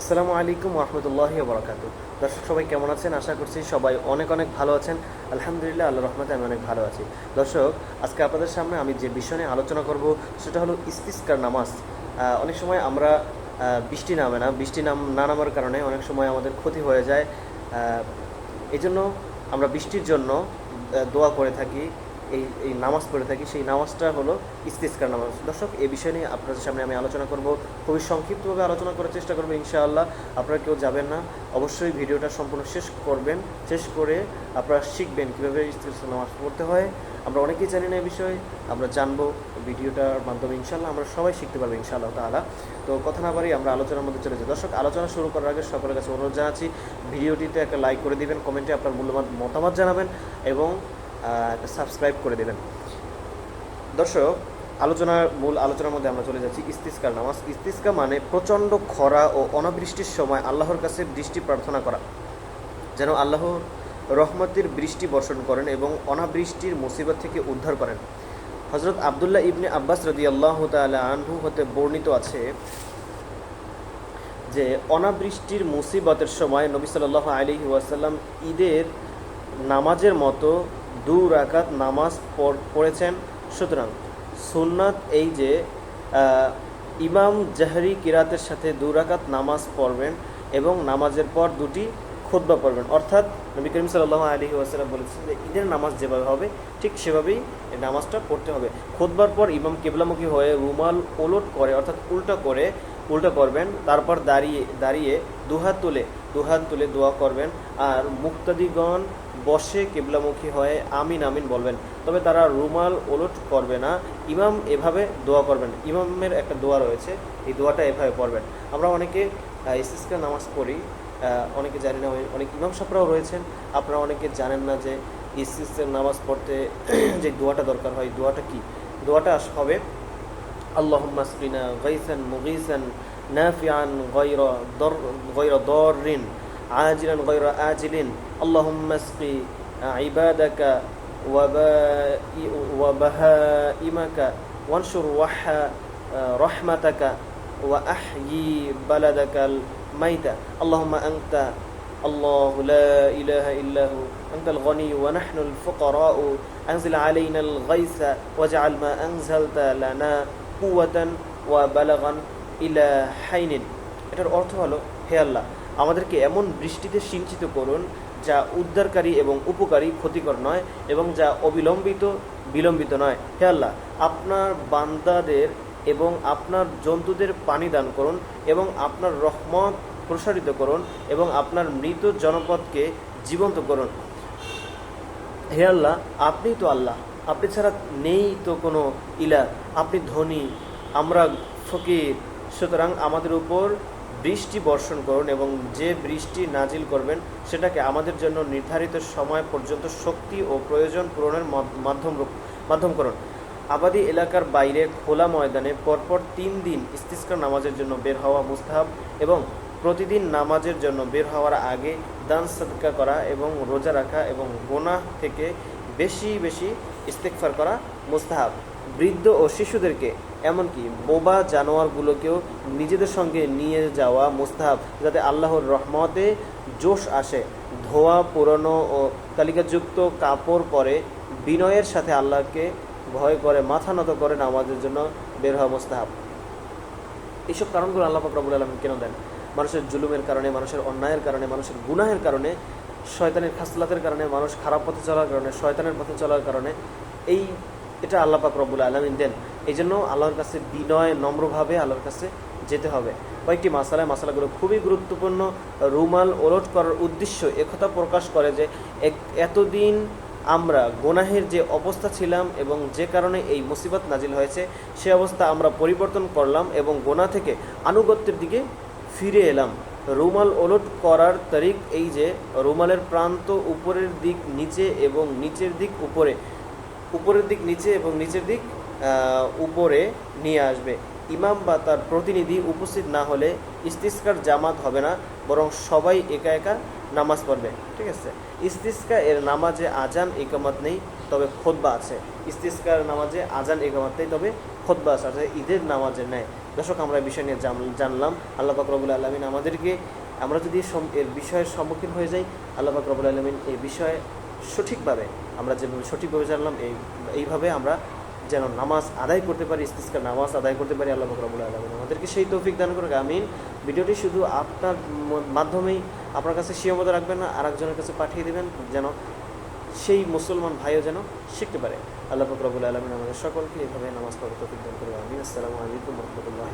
আসসালামু আলাইকুম রহমতুল্লাহি বরকাত দর্শক সবাই কেমন আছেন? আশা করছি সবাই অনেক অনেক ভালো আছেন। আলহামদুলিল্লাহ আল্লাহ রহমতে আমি অনেক ভালো আছি। দর্শক আজকে আপনাদের সামনে আমি যে বিষয় নিয়ে আলোচনা করব সেটা হলো ইস্তিস্কার নামাজ। অনেক সময় আমরা বৃষ্টি নামে না বৃষ্টি নাম না নামার কারণে অনেক সময় আমাদের ক্ষতি হয়ে যায়। আহ, এই জন্য আমরা বৃষ্টির জন্য দোয়া করে থাকি। এই এই নামাজ পড়ে থাকি, সেই নামাজটা হলো ইস্তিস্কার নামাজ। দর্শক এই বিষয় নিয়ে আপনাদের সামনে আমি আলোচনা করব। খুবই সংক্ষিপ্তভাবে আলোচনা করার চেষ্টা করব ইনশাআল্লাহ। আপনারা কেউ যাবেন না। অবশ্যই ভিডিওটা সম্পূর্ণ শেষ করবেন। শেষ করে আপনারা শিখবেন কীভাবে ইস্তিস্কার নামাজ পড়তে হয়। আমরা অনেকেই জানি না এই বিষয়ে। আমরা জানব ভিডিওটার মাধ্যমে ইনশাআল্লাহ। আমরা সবাই শিখতে পারব ইনশাআল্লাহ তাআলা। তো কথা না বাড়ি আমরা আলোচনার মধ্যে চলে যাই। দর্শক, আলোচনা শুরু করার আগে সকলের কাছে অনুরোধ জানাচ্ছি, ভিডিওটিতে একটা লাইক করে দিবেন, কমেন্টে আপনার মূল্যবান মতামত জানাবেন এবং একটা সাবস্ক্রাইব করে দেবেন। দর্শক, আলোচনার মূল আলোচনার মধ্যে আমরা চলে যাচ্ছি ইস্তিস্কার নামাজ। ইস্তিস্কা মানে প্রচণ্ড খরা ও অনাবৃষ্টির সময় আল্লাহর কাছে বৃষ্টি প্রার্থনা করা, যেন আল্লাহ রহমতের বৃষ্টি বর্ষণ করেন এবং অনাবৃষ্টির মুসিবত থেকে উদ্ধার করেন। হজরত আবদুল্লাহ ইবনে আব্বাস রদি আল্লাহ আনহু হতে বর্ণিত আছে যে, অনাবৃষ্টির মুসিবতের সময় নবী সাল্লাহ আলী ওয়াসাল্লাম ঈদের নামাজের মতো দু রাকাত নামাজ পড়- পড়েছেন। সুতরাং সুন্নাত এই যে ইমাম জাহরি কিরাতের সাথে দু রাকাত নামাজ পড়বেন এবং নামাজের পর দুটি খুতবা পড়বেন। অর্থাৎ নবী করিম সাল্লাহ আলী ওয়াসাল্লাম বলেছেন যে ঈদের নামাজ যেভাবে হবে, ঠিক সেভাবেই নামাজটা পড়তে হবে। খুতবার পর ইমাম কেবলামুখী হয়ে রুমাল ওলট করে, অর্থাৎ উল্টা করে, উল্টা করবেন, তারপর দাঁড়িয়ে দাঁড়িয়ে দুহাত তুলে দুহাত তুলে দোয়া করবেন আর মুক্তাদিগণ বসে কেবলামুখী হয়ে আমিন আমিন বলবেন। তবে তারা রুমাল ওলট করবে না, ইমাম এভাবে দোয়া করবেন। ইমামের একটা দোয়া রয়েছে, এই দোয়াটা এভাবে পড়বেন। আমরা অনেকে ইসিসকা নামাজ পড়ি অনেকে জানি না অনেক- অনেক ইমাম সাপরাও রয়েছেন আপনারা অনেকে জানেন না যে ইসিসের নামাজ পড়তে যে দোয়াটা দরকার হয় দোয়াটা কি দোয়াটা আস- হবে اللهم اسقنا غيثا مغيثا نافعا غير ضر غير ضار عاجلا غير آجل اللهم اسق عبادك وبائ- وبهائمك وانشر وح رحمتك وأحيي بلدك الميت اللهم أنت الله لا إله إلا هو أنت الغني ونحن الفقراء أنزل علينا الغيث واجعل ما أنزلت لنا কুয়াতান ওয়া বালাগান ইলা হাইনিন এটার অর্থ হলো হে আল্লাহ আমাদেরকে এমন বৃষ্টিতে সিঞ্চিত করুন যা উদ্ধারকারী এবং উপকারী ক্ষতিকর নয় এবং যা অবিলম্বিত বিলম্বিত নয় হে আল্লাহ আপনার বান্দাদের এবং আপনার জন্তুদের পানি দান করুন এবং আপনার রহমত প্রসারিত করুন এবং আপনার মৃত জনপদকে জীবন্ত করুন। হে আল্লাহ আপনি তো আল্লাহ। আপনি ছাড়া নেই তো কোনো ইলা আপনি ধনী, আমরা ফকির। সুতরাং আমাদের উপর বৃষ্টি বর্ষণ করুন এবং যে বৃষ্টি নাজিল করবেন, সেটাকে আমাদের জন্য নির্ধারিত সময় পর্যন্ত শক্তি ও প্রয়োজন পূরণের মাধ্যম মাধ্যম করুন। আবাদি এলাকার বাইরে খোলা ময়দানে পরপর তিন দিন ইস্তিস্কার নামাজের জন্য বের হওয়া মুস্তাহাব এবং প্রতিদিন নামাজের জন্য বের হওয়ার আগে দান সদকা করা এবং রোজা রাখা এবং গোনাহ থেকে বেশি বেশি ইস্তেকফার করা মুস্তাহাব। বৃদ্ধ ও শিশুদেরকে এমনকি বোবা জানোয়ারগুলোকেও নিজেদের সঙ্গে নিয়ে যাওয়া মুস্তাহাব, যাতে আল্লাহর রহমতে জোশ আসে। ধোয়া, পুরনো ও তালিকাযুক্ত কাপড় পরে বিনয়ের সাথে আল্লাহকে ভয় করে, মাথা নত করে নামাজের জন্য বের হওয়া মুস্তাহাব। এইসব কারণগুলো আল্লাহ পাক রব্বুল আলম কেন দেন? মানুষের জুলুমের কারণে, মানুষের অন্যায়ের কারণে, মানুষের গুনাহের কারণে, শয়তানের খাসলাতের কারণে, মানুষ খারাপ পথে চলার কারণে, শয়তানের পথে চলার কারণে এই এটা আল্লাহ পাক রব্বুল আলমিন দেন। এই জন্য আল্লাহর কাছে বিনয়, নম্রভাবে আল্লাহর কাছে যেতে হবে। কয়েকটি মাসালায়, মাসালাগুলো খুবই গুরুত্বপূর্ণ। রুমাল ওলট করার উদ্দেশ্য একথা প্রকাশ করে যে এতদিন আমরা গোনাহের যে অবস্থা ছিলাম এবং যে কারণে এই মুসিবত নাজিল হয়েছে, সে অবস্থা আমরা পরিবর্তন করলাম এবং গোনা থেকে আনুগত্যের দিকে ফিরে এলাম। রুমাল ওলট করার তারিখ এই যে, রুমালের প্রান্ত উপরের দিক নিচে এবং নিচের দিক উপরে, উপরের দিক নিচে এবং নিচের দিক উপরে নিয়ে আসবে। ইমাম বা তার প্রতিনিধি উপস্থিত না হলে ইস্তিস্কার জামাত হবে না, বরং সবাই একা একা নামাজ পড়বে, ঠিক আছে? ইস্তিস্কা এর নামাজে আজান একামত নেই, তবে খোদবা আছে। ইস্তিস্কার নামাজে আজান একামত নেই, তবে খোদবা আছে, অর্থাৎ ঈদের নামাজের নেয় দর্শক, আমরা এই বিষয় নিয়ে জান- জানলাম। আল্লাহ রবুল আলমিন আমাদেরকে, আমরা যদি এর বিষয়ের সম্মুখীন হয়ে যাই, আল্লাহ রবুল আলমিন এই বিষয়ে সঠিকভাবে, আমরা যেভাবে, সঠিকভাবে জানলাম, এই, এইভাবে আমরা যেন নামাজ আদায় করতে পারি, ইস্তিস্কার নামাজ আদায় করতে পারি, আল্লাহ বকরা রবুল আলমিন আমাদেরকে সেই তৌফিক দান করে আমিন। ভিডিওটি শুধু আপনার মাধ্যমেই আপনার কাছে সীমাবদ্ধ রাখবেন না আর একজনের কাছে পাঠিয়ে দেবেন, যেন সেই মুসলমান ভাইও যেন শিখতে পারে। আল্লাহ পাক রবুল আলমিন আমাদের সকলকে এভাবে নামাজ পড়ার তৌফিক দান করুক, আমিন। আসসালামু আলাইকুম রহমতুল্লাহ